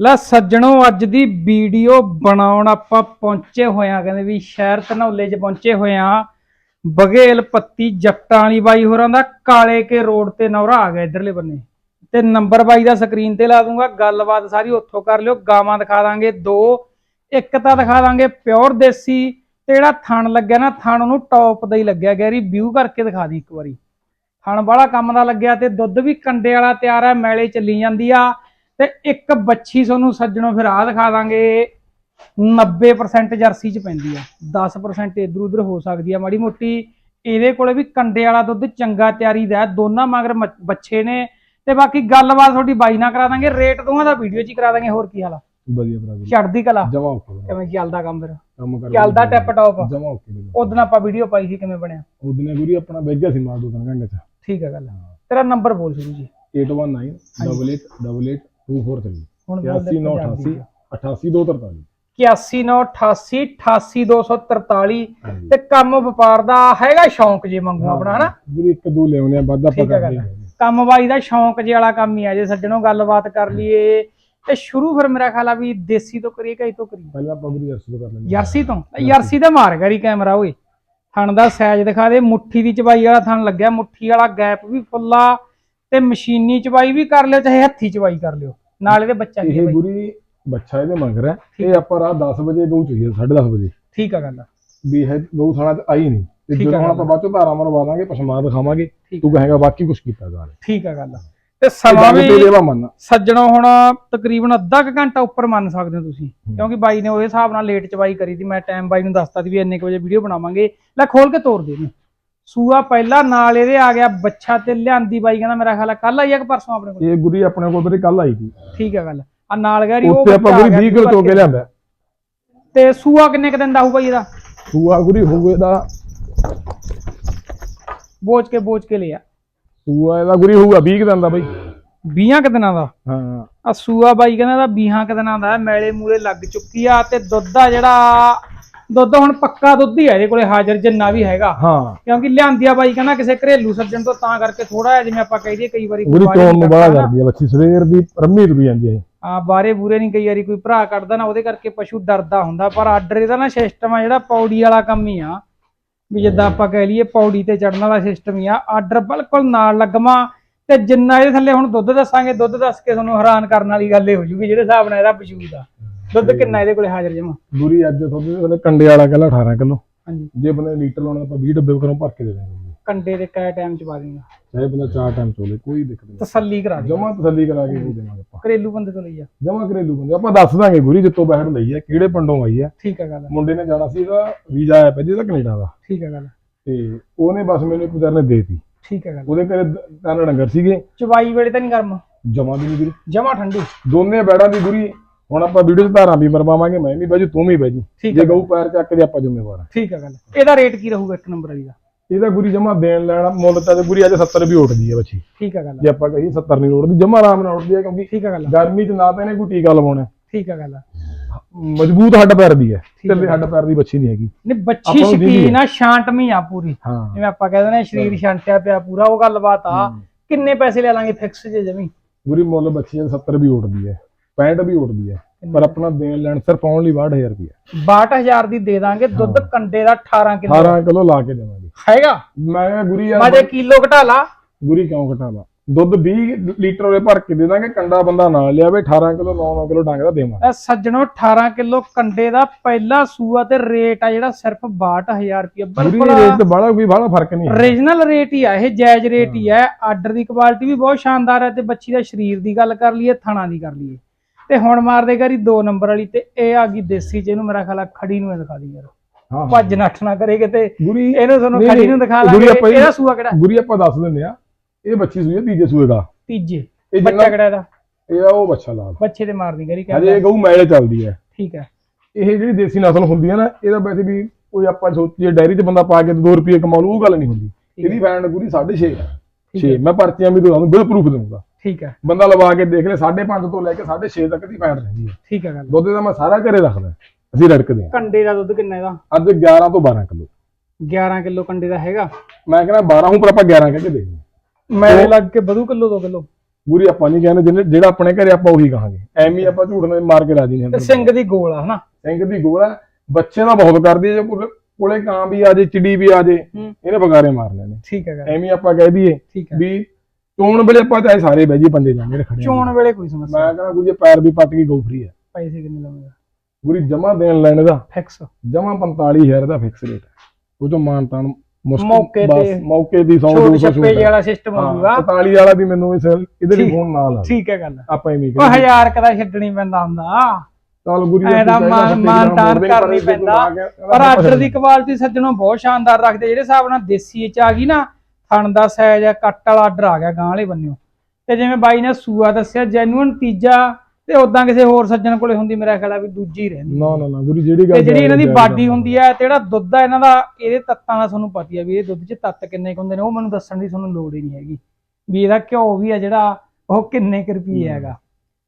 ਲੈ ਸੱਜਣੋ, ਅੱਜ ਦੀ ਵੀਡੀਓ ਬਣਾਉਣ ਆਪਾਂ ਪਹੁੰਚੇ ਹੋਏ ਆ ਕਹਿੰਦੇ ਵੀ ਸ਼ਹਿਰ ਧਨੌਲੇ 'ਚ ਪਹੁੰਚੇ ਹੋਏ ਆ ਬਗੇਲ ਪੱਤੀ ਜੱਟਾਂ ਵਾਲੀ ਬਾਈ ਹੋਰਾਂ ਦਾ ਕਾਲੇ ਕੇ ਰੋਡ ਤੇ ਨੌਰਾ ਆ ਗਿਆ ਇਧਰਲੇ ਬੰਨੇ। ਤੇ ਨੰਬਰ ਬਾਈ ਦਾ ਸਕਰੀਨ ਤੇ ਲਾ ਦੂੰਗਾ, ਗੱਲਬਾਤ ਸਾਰੀ ਉੱਥੋਂ ਕਰ ਲਿਓ, ਗਾਵਾਂ ਦਿਖਾ ਦਾਂਗੇ ਦੋ, ਇੱਕ ਤਾਂ ਦਿਖਾ ਦਾਂਗੇ ਪਿਓਰ ਦੇਸੀ, ਤੇ ਜਿਹੜਾ ਥਣ ਲੱਗਿਆ ਨਾ, ਥਣ ਉਹਨੂੰ ਟੌਪ ਦਾ ਹੀ ਲੱਗਿਆ, ਗੈਰੀ ਵਿਊ ਕਰਕੇ ਦਿਖਾ ਦੀ ਇੱਕ ਵਾਰੀ। ਥਣ ਵਾਲਾ ਕੰਮ ਦਾ ਲੱਗਿਆ ਤੇ ਦੁੱਧ ਵੀ ਕੰਡੇ ਵਾਲਾ ਤਿਆਰ ਹੈ, ਮੈਲੇ ਚੱਲੀ ਜਾਂਦੀ ਆ। ਤੇ ਇੱਕ ਬੱਚੀ ਤੁਹਾਨੂੰ ਸੱਜਣੋ ਫਿਰ ਆ ਦਿਖਾ ਦਾਂਗੇ। 90% ਜਰਸੀ ਚ ਪੈਂਦੀ ਆ। 10% ਇਧਰ ਉਧਰ ਹੋ ਸਕਦੀ ਆ ਮਾੜੀ ਮੋਟੀ। ਇਹਦੇ ਕੋਲੇ ਵੀ ਕੰਡੇ ਵਾਲਾ ਦੁੱਧ ਚੰਗਾ ਤਿਆਰੀ ਦਾ। ਦੋਨਾਂ ਮਗਰ ਬੱਚੇ ਨੇ। ਤੇ ਬਾਕੀ ਗੱਲਬਾਤ ਤੁਹਾਡੀ ਬਾਈ ਨਾਲ ਕਰਾ ਦਾਂਗੇ। ਰੇਟ ਦੋਵਾਂ ਦਾ ਵੀਡੀਓ ਚ ਹੀ ਕਰਾ ਦਾਂਗੇ। ਹੋਰ ਕੀ ਹਾਲ ਆ? ਵਧੀਆ ਭਰਾ ਜੀ। ਚੜਦੀ ਕਲਾ। ਜਮਾ ਓਕੇ। ਕਿਵੇਂ ਚੱਲਦਾ ਕੰਮ ਫਿਰ? ਕੰਮ ਕਰ ਚੱਲਦਾ ਟਿਪ ਟੌਪ ਜਮਾ ਓਕੇ ਉਦੋਂ ਆਪਾਂ ਵੀਡੀਓ ਪਾਈ ਸੀ ਕਿਵੇਂ ਬਣਿਆ? ਉਹਦਨੇ ਗੁਰੀ ਆਪਣਾ ਵੇਚ ਗਿਆ ਸੀ ਮਾਲ ਦੋ ਤਿੰਨ ਘੰਟੇ ਚ। ਠੀਕ ਹੈ ਗੱਲ। ਤੇਰਾ ਨੰਬਰ ਬੋਲ ਸ਼ੁਰੂ ਜੀ। 819 8888 243 ਹੁਣ 8988 88243 8198888243 ਹਾਂਜੀ। ਤੇ ਕੰਮ ਵਪਾਰ ਦਾ ਹੈਗਾ ਸ਼ੌਂਕ ਜੇ ਮੰਗੂ ਆਪਣਾ ਹਨਾ? ਗੁਰੀ ਇੱਕ ਦੋ ਲਿਆਉਣੇ ਆ ਵੱਧ ਠੀਕ ਹੈ ਗੱਲ ਕੰਮ ਬਾਈ ਦਾ ਸ਼ੌਂਕ ਜੇ ਵਾਲਾ ਕੰਮ ਹੀ ਆ ਜੇ ਸੱਜਣੋਂ ਗੱਲਬਾਤ ਕਰ ਲਈਏ। ਤੇ ਸ਼ੁਰੂ ਫਿਰ ਮੇਰਾ ਖਿਆਲ ਆ ਵੀ ਦੇਸੀ ਤੋਂ ਕਰੀਏ ਕਿ ਤੋਂ ਕਰੀਏ? ਪਹਿਲਾਂ ਆਪਾਂ ਤੋਂ ਕਰ ਲੈਂਦੇ ਯਰਸੀ ਤੋਂ? ਯਰਸੀ। ਦਾ ਮਾਰ ਕਰੀ ਕੈਮਰਾ ਓਏ। ਥਣ ਦਾ ਸਾਈਜ਼ ਦਿਖਾ ਦੇ ਮੁੱਠੀ ਦੀ ਚਬਾਈ ਵਾਲਾ ਥਣ ਲੱਗਿਆ ਮੁੱਠੀ ਵਾਲਾ ਗੈਪ ਵੀ ਫੁੱਲਾ ਤੇ ਮਸ਼ੀਨੀ ਚਬਾਈ ਵੀ ਕਰ ਲਿਓ ਚਾਹੇ ਹੱਥੀ ਚਬਾਈ ਕਰ ਲਿਓ। ਨਾਲ ਇਹਦੇ ਬੱਚਾ ਕੀ ਹੈ ਇਹ ਬਾਈ। ਗੁਰੀ ਬੱਚਾ ਇਹਦੇ ਮੰਗ ਰਿਹਾ ਇਹ ਆਪਾਂ ਰਾਤ 10 ਵਜੇ ਗਊ ਚੋਈ 10:30 ਵਜੇ। ਠੀਕ ਆ ਗੱਲ ਵੀ ਇਹ ਗਊ ਥਾਣਾ ਤੇ ਆਈ ਨਹੀਂ। ਤੇ ਠੀਕ ਆ ਜਦੋਂ ਹੁਣ ਗੱਲ। ਆਪਾਂ ਬਾਅਦ ਚੋਂ ਧਾਰਾਂ ਮਰਵਾ ਦਾਂਗੇ ਪਸ਼ਮਾ ਦਿਖਾਵਾਂਗੇ ਠੀਕ ਤੂੰ ਕਹੇਗਾ ਬਾਕੀ ਕੁਝ ਕੀਤਾ ਗਾ ਠੀਕ ਆ ਗੱਲ ਤੇ ਸਮਾਂ ਵੀ ਦੇਵਾ ਮੰਨ ਸੱਜਣੋ ਹੁਣ ਤਕਰੀਬਨ ਅੱਧਾ ਕੁ ਘੰਟਾ ਉੱਪਰ ਮੰਨ ਸਕਦੇ ਹੋ ਤੁਸੀਂ। ਕਿਉਂਕਿ ਬਾਈ ਨੇ ਉਹਦੇ ਹਿਸਾਬ ਨਾਲ ਲੇਟ ਚਵਾਈ ਕਰੀ ਸੀ। ਮੈਂ ਟਾਈਮ ਬਾਈ ਨੂੰ ਦੱਸਤਾ ਸੀ ਵੀ ਇੰਨੇ ਕੁ ਵਜੇ ਵੀਡੀਓ ਬਣਾਵਾਂਗੇ। ਲੈ ਖੋਲ ਕੇ ਤੋੜ ਦੇ ਇਹਨੂੰ। ਸੂਆ ਪਹਿਲਾਂ ਨਾਲ ਇਹਦੇ ਆ ਗਿਆ ਬੱਚਾ ਤੇ ਲਿਆਂਦੀ ਬਾਈ ਕਹਿੰਦਾ ਮੇਰਾ ਖਿਆਲ ਕੱਲ ਆਈ ਆ ਕਿ ਪਰਸੋਂ ਆਪਣੇ ਕੋਲ? ਇਹ ਗੁਰੀ ਆਪਣੇ ਕੋਲ ਤੇ ਕੱਲ ਆਈ ਸੀ। ਠੀਕ ਹੈ ਗੱਲ। ਆ ਨਾਲ ਗੈਰੀ ਉਹ ਉੱਤੇ ਆਪਾਂ ਆ ਗੁਰੀ ਗਿਆ 20 ਕਿਲੋ ਚੋ ਕੇ ਲਿਆਂਦਾ। ਤੇ ਸੂਆ ਕਿੰਨੇ ਕ ਦਿਨ ਦਾ ਹੋਊ ਬਾਈ ਇਹਦਾ? ਸੂਆ ਗੁਰੀ ਹੋਊਗਾ ਇਹਦਾ। ਬੋਝ ਕੇ ਬੋਝ ਕੇ ਲਿਆ। ਸੂਆ ਇਹਦਾ ਗੁਰੀ ਹੋਊਗਾ 20 ਕੁ ਦਿਨ ਦਾ ਬਈ। 20 ਕ ਦਿਨਾਂ ਦਾ? ਹਾਂ। ਆ ਸੂਆ ਬਾਈ ਕਹਿੰਦਾ ਦਾ 20 ਕ ਦਿਨਾਂ ਦਾ ਮੈਲੇ ਮੂਲੇ ਲੱਗ ਚੁੱਕੀ ਆ ਤੇ ਦੁੱਧ ਆ ਜਿਹੜਾ ਦੁੱਧ ਹੁਣ ਪੱਕਾ ਦੁੱਧ ਹੀ ਆ ਇਹਦੇ ਕੋਲੇ ਹਾਜ਼ਰ ਜਿੰਨਾ ਵੀ ਹੈਗਾ। ਹਾਂ। ਕਿਉਂਕਿ ਲਿਆਂਦੀ ਆ ਬਾਈ ਕਹਿੰਦਾ ਕਿਸੇ ਘਰੇਲੂ ਸੱਜਣ ਤੋਂ ਤਾਂ ਕਰਕੇ ਥੋੜਾ ਜਿਹਾ ਜਿਵੇਂ ਆਪਾਂ ਕਹਿ ਦਈਏ ਕਈ ਵਾਰੀ ਬਾਹਰੇ ਚੋਣ ਨੀ ਨਾ। ਕਰਦੀ ਆ ਬੱਚੀ ਸਵੇਰ ਦੀ ਰੰਮੀ ਤੁਰੀ ਜਾਂਦੀ ਹੈ ਆ ਬਾਰੇ ਬੂਰੇ ਨਹੀਂ ਕਈ ਵਾਰੀ ਕੋਈ ਭਰਾ ਕੱਢਦਾ ਨਾ ਉਹਦੇ ਕਰਕੇ ਪਸ਼ੂ ਡਰਦਾ ਹੁੰਦਾ ਪਰ ਆਰਡਰ ਇਹਦਾ ਨਾ ਸਿਸਟਮ ਆ ਜਿਹੜਾ ਪੌੜੀ ਵਾਲਾ ਕੰਮ ਹੀ ਆ। ਵੀ ਜਿੱਦਾਂ ਆਪਾਂ ਕਹਿ ਲਈਏ ਪੌੜੀ ਤੇ ਚੜਨ ਵਾਲਾ ਸਿਸਟਮ ਹੀ ਆ ਆਰਡਰ ਬਿਲਕੁਲ ਨਾਲ ਲੱਗਵਾ ਤੇ ਜਿੰਨਾ ਇਹਦੇ ਥੱਲੇ ਹੁਣ ਦੁੱਧ ਦੱਸਾਂਗੇ ਦੁੱਧ ਦੱਸ ਕੇ ਤੁਹਾਨੂੰ ਹੈਰਾਨ ਕਰਨ ਵਾਲੀ ਗੱਲ ਇਹ ਹੋ ਜੂਗੀ ਜਿਹੜੇ ਹਿਸਾਬ ਨਾਲ ਇਹਦਾ ਪਸ਼ੂ ਦਾ। ਦੁੱਧ ਕਿੰਨਾ ਇਹਦੇ ਕੋਲੇ ਹਾਜ਼ਰ ਜਮਾ? ਗੁਰੀ ਅੱਜ ਤੁਹਾਡੇ ਕੋਲੇ ਕੰਡੇ ਵਾਲਾ ਕਹਿੰਦਾ 18 ਕਿਲੋ। ਹਾਂਜੀ। ਜੇ ਬੰਦੇ ਲੀਟਰ ਲਾਉਣਾ ਆਪਾਂ 20 ਡੱਬੇ ਘਰੋਂ ਭਰ ਕੇ ਦੇ ਦਾਂਗੇ ਕੰਡੇ ਦੇ ਕੈ ਟਾਈਮ ਚ ਪਾ ਦੇਗਾ ਚਾਹੇ ਬੰਦਾ ਚਾਰ ਟਾਈਮ ਚੋਲੇ ਕੋਈ ਦਿੱਕਤ ਨਹੀਂ। ਤਸੱਲੀ ਕਰਾ ਦੇ। ਜਮਾ ਤਸੱਲੀ ਕਰਾ ਕੇ ਦੇ ਦੇਵਾਂਗੇ ਆਪਾਂ। ਘਰੇਲੂ ਬੰਦੇ ਤੋਂ ਲਈ ਆ। ਜਮਾ ਘਰੇਲੂ ਬੰਦੇ। ਆਪਾਂ ਦੱਸ ਦਾਂਗੇ ਗੁਰੀ ਜਿੱਤੋਂ ਬਾਹਰ ਲਈ ਹੈ ਕਿਹੜੇ ਪਿੰਡੋਂ ਆਈ ਹੈ ਠੀਕ ਆ ਗੱਲ ਮੁੰਡੇ ਨੇ ਜਾਣਾ ਸੀ ਇਹਦਾ ਵੀਜ਼ਾ ਆਇਆ ਪਿਆ ਜਿਹਦਾ ਕੈਨੇਡਾ ਦਾ। ਠੀਕ ਆ ਗੱਲ ਤੇ ਉਹਨੇ ਬਸ ਮੈਨੂੰ ਇੱਕ ਵਿਚਾਰ ਨੇ ਦੇਤੀ। ਠੀਕ ਆ ਗੱਲ ਉਹਦੇ ਘਰੇ ਤਿੰਨ ਡੰਗਰ ਸੀਗੇ। ਚਵਾਈ ਵੇਲੇ ਤਾਂ ਨਹੀਂ ਗਰਮ? ਜਮਾ ਦੀ ਨਹੀਂ ਗੁਰੀ। ਜਮਾ ਠੰਡੀ। ਦੋਨੇ ਬੈੜਾਂ ਦੀ ਗੁਰੀ। ਹੁਣ ਆਪਾਂ ਵੀਡੀਓ 'ਚ ਧਾਰਾਂ ਵੀ ਮਰਵਾਵਾਂਗੇ ਮੈਂ ਵੀ ਬਾਜੂ ਤੂੰ ਵੀ ਬਾਜੀ ਠੀਕ ਜੇ ਹੈ ਗਊ ਪੈਰ ਚੱਕ ਦੇ ਆਪਾਂ ਜ਼ਿੰਮੇਵਾਰ ਆ। ਠੀਕ ਆ ਗੱਲ। ਇਹਦਾ ਰੇਟ ਕੀ ਰਹੂਗਾ ਇੱਕ ਨੰਬਰ ਵਾਲੀ ਦਾ? ਇਹਦਾ ਗੁਰੀ ਜਮਾ ਦੇਣ ਲੈਣਾ ਮੁੱਲ ਤਾਂ ਗੁਰੀ ਅੱਜ 70 ਵੀ ਉੱਠਦੀ ਹੈ ਬੱਚੀ। ਠੀਕ ਆ ਗੱਲ। ਜੇ ਆਪਾਂ ਕਹੀਏ 70 ਨਹੀਂ ਉੱਠਦੀ ਜਮਾ ਆਰਾਮ ਨਾਲ ਉੱਠਦੀ ਹੈ ਕਿਉਂਕਿ ਠੀਕ ਆ ਗੱਲ। ਗਰਮੀ 'ਚ ਨਾ ਤਾਂ ਇਹਨੇ ਕੋਈ ਟੀਕਾ ਲਵਾਉਣਾ। ਠੀਕ ਆ ਗੱਲ। ਮਜ਼ਬੂਤ ਹੱਡ ਪੈਰ ਦੀ ਹੈ। ਠੀਕ ਹੈ। ਢਿੱਲੇ ਹੱਡ ਪੈਰ ਦੀ ਬੱਚੀ ਨਹੀਂ ਹੈਗੀ। ਨਹੀਂ ਬੱਚੀ ਆਪਾਂ ਨੂੰ ਦੀਦੀ ਸ਼ਕੀਨ ਆ ਸ਼ਾਂਟਮੀ ਆ ਪੂਰੀ। ਹਾਂ। ਜਿਵੇਂ ਆਪਾਂ ਕਹਿੰਦੇ ਨੇ ਸਰੀਰ ਛਾਂਟਿਆ ਪਿਆ ਪੂਰਾ ਉਹ ਗੱਲਬਾਤ ਆ। ਕਿੰਨੇ ਪੈਸੇ ਲੈ ਲਾਂਗੇ ਫਿਕਸ ਜੇ ਜਮੀ? ਗੁਰੀ ਮੁੱਲ ਬੱਚੀ ਅੱਜ 70 ਵੀ ਉੱਠਦੀ ਹੈ। 65 ਵੀ ਉੱਠਦੀ ਹੈ ਪਰ ਆਪਣਾ ਦੇਣ ਲੈਣ ਸਿਰਫ ਲਈ 62000 ਰੁਪਏ 62000 ਦੀ ਦੇ ਦਾਂਗੇ ਦੁੱਧ ਕੰਡੇ ਦਾ 18 ਕਿਲੋ। 18 ਕਿਲੋ ਲਾ ਕੇ ਦੇਵਾਂਗੇ। ਹੈਗਾ? ਮੈਂ ਕਿਹਾ ਗੁਰੀ ਯਾਰ ਮਾਜੇ ਕਿਲੋ ਘਟਾ ਲਾ। ਗੁਰੀ ਕਿਉਂ ਘਟਾਵਾ? ਦੁੱਧ 20 ਲੀਟਰ ਉਹਦੇ ਭਰ ਕੇ ਦੇ ਦਾਂਗੇ ਕੰਡਾ ਬੰਦਾ ਨਾਲ ਲਿਆਵੇ 18 ਕਿਲੋ 9-9 ਕਿਲੋ ਡੰਗ ਦਾ ਦੇਵਾਂਗੇ। ਇਹ ਸੱਜਣੋ 18 ਕਿਲੋ ਕੰਡੇ ਦਾ ਪਹਿਲਾ ਸੂਆ ਤੇ ਰੇਟ ਆ ਜਿਹੜਾ ਸਿਰਫ 62000 ਰੁਪਏ ਬਿਲਕੁਲ ਰੇਟ ਤੇ ਬਾਹਲਾ ਕੋਈ ਬਾਹਲਾ ਫ਼ਰਕ ਨਹੀਂ ਹੈ ਰੀਜਨਲ ਰੇਟ ਹੀ ਆ ਇਹ ਜਾਇਜ਼ ਰੇਟ ਹੀ ਹੈ। ਆਰਡਰ ਦੀ ਕੁਆਲਿਟੀ ਵੀ ਬਹੁਤ ਸ਼ਾਨਦਾਰ ਹੈ ਤੇ ਬੱਚੀ ਦਾ ਸਰੀਰ ਦੀ ਗੱਲ ਕਰ ਲਈਏ ਥਣਾ ਦੀ ਕਰ ਲਈਏ। ਤੇ ਹੁਣ ਮਾਰਦੇ ਗਰੀ 2 ਨੰਬਰ ਵਾਲੀ ਤੇ ਇਹ ਆ ਗਈ ਦੇਸੀ ਚ ਇਹਨੂੰ ਮੇਰਾ ਖਿਆਲ ਆ ਖੜੀ ਨੂੰ ਦਿਖਾ ਦੀ ਯਾਰ। ਹਾਂ ਭੱਜ ਨੱਠ ਨਾ ਕਰੇ ਕਿਤੇ। ਗੁਰੀ ਇਹਨੂੰ ਤੁਹਾਨੂੰ ਖੜੀ ਨੂੰ ਦਿਖਾ ਲਾਂਗੇ। ਇਹਦਾ ਸੂਆ ਕਿਹੜਾ? ਗੁਰੀ ਆਪਾਂ ਦੱਸ ਦਿੰਦੇ ਆ ਇਹ ਬੱਚੀ ਹੈ ਤੀਜੇ ਸੂਏ ਦਾ। ਤੀਜੇ। ਇਹ ਬੱਚਾ ਕਿਹੜਾ ਇਹਦਾ? ਇਹ ਆ ਉਹ ਬੱਚਾ ਲਾਲ। ਬੱਚੇ ਤੇ ਮਾਰਦੀ ਗਰੀ ਹਜੇ ਕਹਿੰਦਾ ਇਹ ਗਊ ਮੈਲੇ ਚੱਲਦੀ ਹੈ। ਠੀਕ ਹੈ। ਇਹ ਜਿਹੜੀ ਦੇਸੀ ਨਸਲ ਹੁੰਦੀ ਹੈ ਨਾ ਇਹਦਾ ਵੈਸੇ ਵੀ ਕੋਈ ਆਪਾਂ ਸੋਚੀਏ ਡਾਇਰੀ 'ਚ ਬੰਦਾ ਪਾ ਕੇ 2 ਰੁਪਏ ਕਮਾ ਲੂ ਉਹ ਗੱਲ ਨਹੀਂ ਹੁੰਦੀ। ਇਹਦੀ ਵੈਂਡ ਗੁਰੀ 6.5 ਹੈ। 6 ਮੈਂ ਪਰਚੀਆਂ ਵੀ ਤੁਹਾਨੂੰ ਬਿਲ ਪ੍ਰੂਫ ਦਊਂਗਾ। ਠੀਕ ਹੈ। ਬੰਦਾ ਲਵਾ ਕੇ ਦੇਖ ਲੈ 5.5 ਤੋਂ ਲੈ ਕੇ 6.5 ਤੱਕ ਦੀ ਫੈਂਟ ਰਹਿੰਦੀ ਹੈ। ਠੀਕ ਹੈ ਗੱਲ। ਦੁੱਧ ਦਾ ਮੈਂ ਸਾਰਾ ਘਰੇ ਰੱਖਦਾ ਅਸੀਂ ਰੜਕਦੇ ਹਾਂ। ਕੰਡੇ ਦਾ ਦੁੱਧ ਕਿੰਨਾ ਇਹਦਾ? ਅੱਜ 11 ਤੋਂ 12 ਕਿਲੋ। 11 ਕਿਲੋ ਕੰਡੇ ਦਾ ਹੈਗਾ। ਮੈਂ ਕਹਿੰਦਾ 12 ਹੂੰ ਪਰ ਆਪਾਂ 11 ਕਹਿ ਕੇ ਦੇਖਦੇ ਮੈਲੇ ਲੱਗ ਕੇ ਵਧੂ ਕਿਲੋ 2 ਕਿਲੋ? ਗੁਰੀ ਆਪਾਂ ਨਹੀਂ ਕਹਿੰਦੇ ਜਿਹੜਾ ਆਪਣੇ ਘਰੇ ਆਪਾਂ ਉਹੀ ਕਹਾਂਗੇ। ਐਵੇਂ ਆਪਾਂ ਝੂਠ ਨਾਲ ਮਾਰ ਕੇ ਰਾਜੀ ਨਹੀਂ ਸਿੰਘ ਦੀ ਗੋਲ ਆ ਹਨਾ? ਸਿੰਘ ਦੀ ਗੋਲ ਹੈ ਬੱਚੇ ਦਾ ਬਹੁਤ ਕਰਦੀ ਜੇ ਕੋਲੇ- ਕੋਲੇ ਕਾਂ ਵੀ ਆ ਜੇ ਚਿੜੀ ਵੀ ਆ ਜੇ ਇਹਨੇ ਬਗਾਰੇ ਮਾਰਨੇ ਨੇ ਠੀਕ ਹੈ ਗੱਲ। ਐਵੇਂ ਆਪਾਂ ਕਹਿ ਦਈਏ ਵੀ ਚੋਣ ਵੇਲੇ ਆਪਾਂ ਚਾਹੇ ਸਾਰੇ ਬਹਿ ਜੀ ਬੰਦੇ ਜਾਂਦੇ ਖੜੇ ਚੋਣ ਵੇਲੇ ਕੋਈ ਸਮੱਸਿਆ ਮੈਂ ਕਹਿੰਦਾ ਗੁਰੀ ਪੈਰ ਵੀ ਪੱਟ ਗਈ ਗੋ ਫਰੀ ਹੈ ਪੈਸੇ ਕਿੰਨੇ ਲਵਾਂਗਾ? ਗੁਰੀ ਜਮਾ ਦੇਣ ਲੈਣ ਦਾ। ਫਿਕਸ ਜਮਾ 45000 ਦਾ ਫਿਕਸ ਰੇਟ ਹੈ ਉਹ ਤੋਂ ਮਾਨਤਾਨ ਮੁਸ਼ਕਿਲ ਮੌਕੇ ਤੇ ਮੌਕੇ ਦੀ 100 ਛੋਟ 200 ਛੱਪੇ ਵਾਲਾ ਸਿਸਟਮ ਹੋ ਜਾਊਗਾ 45 ਵਾਲਾ ਵੀ ਮੈਨੂੰ ਇਸ ਇਹਦੇ ਠੀਕ। ਫੋਨ ਨਾਲ ਆ। ਠੀਕ ਹੈ ਗੱਲ। ਆਪਾਂ ਐਵੇਂ ਉਹ ਕਰੀਏ। ਹਜ਼ਾਰ ਕਦਾ ਛੱਡਣੀ ਪੈਂਦਾ ਹੁੰਦਾ। ਚੱਲ ਗੁਰੀ ਮਾਨ ਮਾਨ ਤਾਨ ਕਰਨੀ ਪੈਂਦਾ। ਪਰ ਆਰਡਰ ਦੀ ਕੁਆਲਿਟੀ ਸੱਜਣੋਂ ਬਹੁਤ ਸ਼ਾਨਦਾਰ ਰੱਖਦੇ ਜਿਹੜੇ ਹਿਸਾਬ ਨਾਲ ਦੇਸੀ ਚ ਆ ਗਈ ਨਾ ਥਣ ਦਾ ਸਾਈਜ਼ ਆ ਕੱਟ ਵਾਲਾ ਆਰਡਰ ਆ ਗਿਆ ਗਾਂ ਵਾਲੇ ਬੰਨਿਓ। ਤੇ ਜਿਵੇਂ ਬਾਈ ਨੇ ਸੂਆ ਦੱਸਿਆ ਜੈਨੂਇਨ ਤੀਜਾ ਤੇ ਉਦਾਂ ਕਿਸੇ ਹੋਰ ਸੱਜਣ ਕੋਲੇ ਹੁੰਦੀ ਮੇਰਾ ਖਿਆਲ ਆ ਵੀ ਦੂਜੀ ਹੀ ਰਹਿੰਦੀ। ਨਾ ਨਾ ਨਾ ਗੁਰੀ ਜਿਹੜੀ ਗੱਲ ਤੇ ਜਿਹੜੀ ਇਹਨਾਂ ਦੀ ਬਾਡੀ। ਹੁੰਦੀ ਹੈ ਤੇ ਜਿਹੜਾ ਦੁੱਧ ਆ ਇਹਨਾਂ ਦਾ ਇਹਦੇ ਤੱਤਾਂ ਦਾ ਤੁਹਾਨੂੰ ਪਤਾ ਹੀ ਆ ਵੀ ਇਹ ਦੁੱਧ 'ਚ ਤੱਤ ਕਿੰਨੇ ਕੁ ਹੁੰਦੇ ਨੇ ਉਹ ਮੈਨੂੰ ਦੱਸਣ ਦੀ ਤੁਹਾਨੂੰ ਲੋੜ ਹੀ ਨਹੀਂ ਹੈਗੀ। ਵੀ ਇਹਦਾ ਘਿਓ ਵੀ ਆ ਜਿਹੜਾ ਉਹ ਕਿੰਨੇ ਕੁ ਰੁਪਏ ਹੈਗਾ।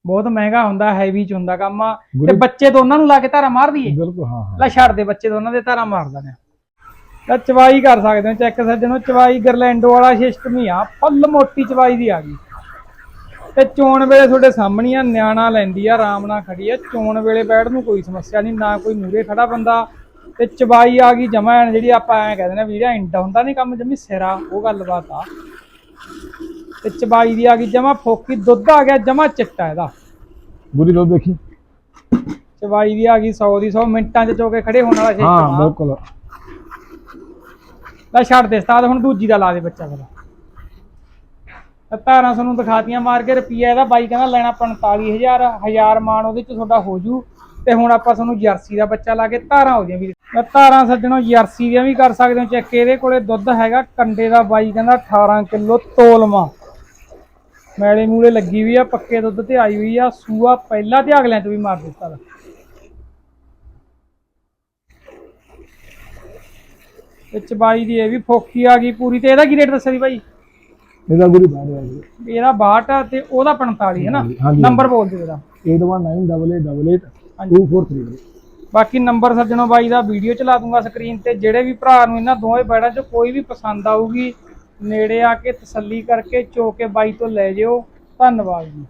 ਬਹੁਤ ਮਹਿੰਗਾ ਹੁੰਦਾ ਹੈਵੀ ਚ ਹੁੰਦਾ ਕੰਮ ਆ। ਤੇ ਬੱਚੇ ਦੋਨਾਂ ਨੂੰ ਲਾ ਕੇ ਧਾਰਾ ਮਾਰ ਦਈਏ? ਬਿਲਕੁਲ ਹਾਂ ਹਾਂ। ਲੈ ਛੱਡ ਦੇ ਬੱਚੇ ਦੋਨਾਂ ਦੇ ਧਾਰਾ ਮਾਰ ਦਿੰਦੇ ਆ। ਤਾਂ ਚਵਾਈ ਕਰ ਸਕਦੇ ਹੋ ਚੈੱਕ ਸੱਜਣੋ ਚਵਾਈ ਗਰਲੈਂਡੋ ਵਾਲਾ ਸਿਸਟਮ ਹੀ ਆ ਫੁੱਲ ਮੋਟੀ ਚਵਾਈ ਦੀ ਆ ਗਈ। ਤੇ ਚੋਣ ਵੇਲੇ ਤੁਹਾਡੇ ਸਾਹਮਣੇ ਆ ਨਿਆਣਾ ਲੈਂਦੀ ਆ ਆਰਾਮ ਨਾਲ ਖੜੀ ਆ ਚੋਣ ਵੇਲੇ ਬੈਠ ਨੂੰ ਕੋਈ ਸਮੱਸਿਆ ਨਹੀਂ ਨਾ ਕੋਈ ਮੂਰੇ ਖੜਾ ਬੰਦਾ। ਤੇ ਚਵਾਈ ਆ ਗਈ ਜਮਾ ਜਿਹੜੀ ਆਪਾਂ ਐ ਕਹਿੰਦੇ ਨੇ ਵੀ ਜਿਹੜਾ ਇੰਡਾ ਹੁੰਦਾ ਨਹੀਂ ਕੰਮ ਜਮੀ ਸਿਰਾ ਉਹ ਗੱਲਬਾਤ ਆ। ਤੇ ਚਵਾਈ ਦੀ ਆ ਗਈ ਜਮਾ ਫੋਕੀ ਦੁੱਧ ਆ ਗਿਆ ਜਮਾ ਚਿੱਟਾ ਇਹਦਾ। ਗੁਰੀ ਲੋ ਦੇਖੀ। ਚਵਾਈ ਦੀ ਆ ਗਈ 100 ਦੀ 100 ਮਿੰਟਾਂ 'ਚ ਚੋ ਕੇ ਖੜੇ ਹੋਣ ਵਾਲਾ ਸਿਸਟਮ ਹਾਂ ਬਿਲਕੁਲ। ਲੈ ਛੱਡ ਦੇ ਸਤਾਦ ਹੁਣ ਦੂਜੀ ਦਾ ਲਾ ਦੇ ਬੱਚਾ ਫਿਰ। ਤਾਂ ਧਾਰਾਂ ਤੁਹਾਨੂੰ ਦਿਖਾਤੀਆਂ ਮਾਰ ਕੇ ਰੁਪਈਆ ਇਹਦਾ। ਬਾਈ ਕਹਿੰਦਾ ਲੈਣਾ 45000 ਹਜ਼ਾਰ ਮਾਨ ਉਹਦੇ ਚ ਤੁਹਾਡਾ ਹੋ ਜੂ। ਤੇ ਹੁਣ ਆਪਾਂ ਤੁਹਾਨੂੰ ਜਰਸੀ ਦਾ ਬੱਚਾ ਲਾ ਕੇ ਧਾਰਾਂ ਹੋ ਉਹਦੀਆਂ ਵੀ ਧਾਰਾਂ ਸੱਜਣੋ ਜਰਸੀ ਦੀਆਂ ਵੀ ਕਰ ਸਕਦੇ ਹੋ ਚੈੱਕ। ਇਹਦੇ ਕੋਲੇ ਦੁੱਧ ਹੈਗਾ ਕੰਡੇ ਦਾ ਬਾਈ ਕਹਿੰਦਾ 18 ਕਿਲੋ ਤੋਲਮਾ। ਮੈਲੇ ਮੂਲੇ ਲੱਗੀ ਵੀ ਆ, ਪੱਕੇ ਦੁੱਧ ਤੇ ਆਈ ਹੋਈ ਆ, ਸੂਆ ਪਹਿਲਾ ਤੇ ਅਗਲਿਆਂ ਚ ਵੀ ਮਾਰ ਦਿੱਤਾ। ਵਿੱਚ ਬਾਈ ਦੀ ਇਹ ਵੀ ਫੋਕੀ ਆ ਗਈ ਪੂਰੀ ਤੇ ਇਹਦਾ ਕੀ ਰੇਟ ਦੱਸਿਆ ਸੀ ਬਾਈ? ਇਹਦਾ ਗੁਰੀ ਬਾਹਰ ਆ ਗਿਆ ਇਹਦਾ 62 ਆ ਤੇ ਉਹਦਾ 45 ਹੈ ਨਾ? ਹਾਂਜੀ। ਨੰਬਰ ਬੋਲ ਦਿਓ ਇਹਦਾ। 8198888243 ਬਾਕੀ ਨੰਬਰ ਸੱਜਣੋ ਬਾਈ ਦਾ ਵੀਡੀਓ ਚਲਾ ਦੂੰਗਾ ਸਕਰੀਨ ਤੇ ਜਿਹੜੇ ਵੀ ਭਰਾ ਨੂੰ ਇਹਨਾਂ ਦੋਵੇਂ ਬੈੜਾਂ 'ਚ ਕੋਈ ਵੀ ਪਸੰਦ ਆਊਗੀ ਨੇੜੇ ਆ ਕੇ ਤਸੱਲੀ ਕਰਕੇ ਚੋ ਕੇ ਬਾਈ ਤੋਂ ਲੈ ਜਿਓ। ਧੰਨਵਾਦ ਜੀ।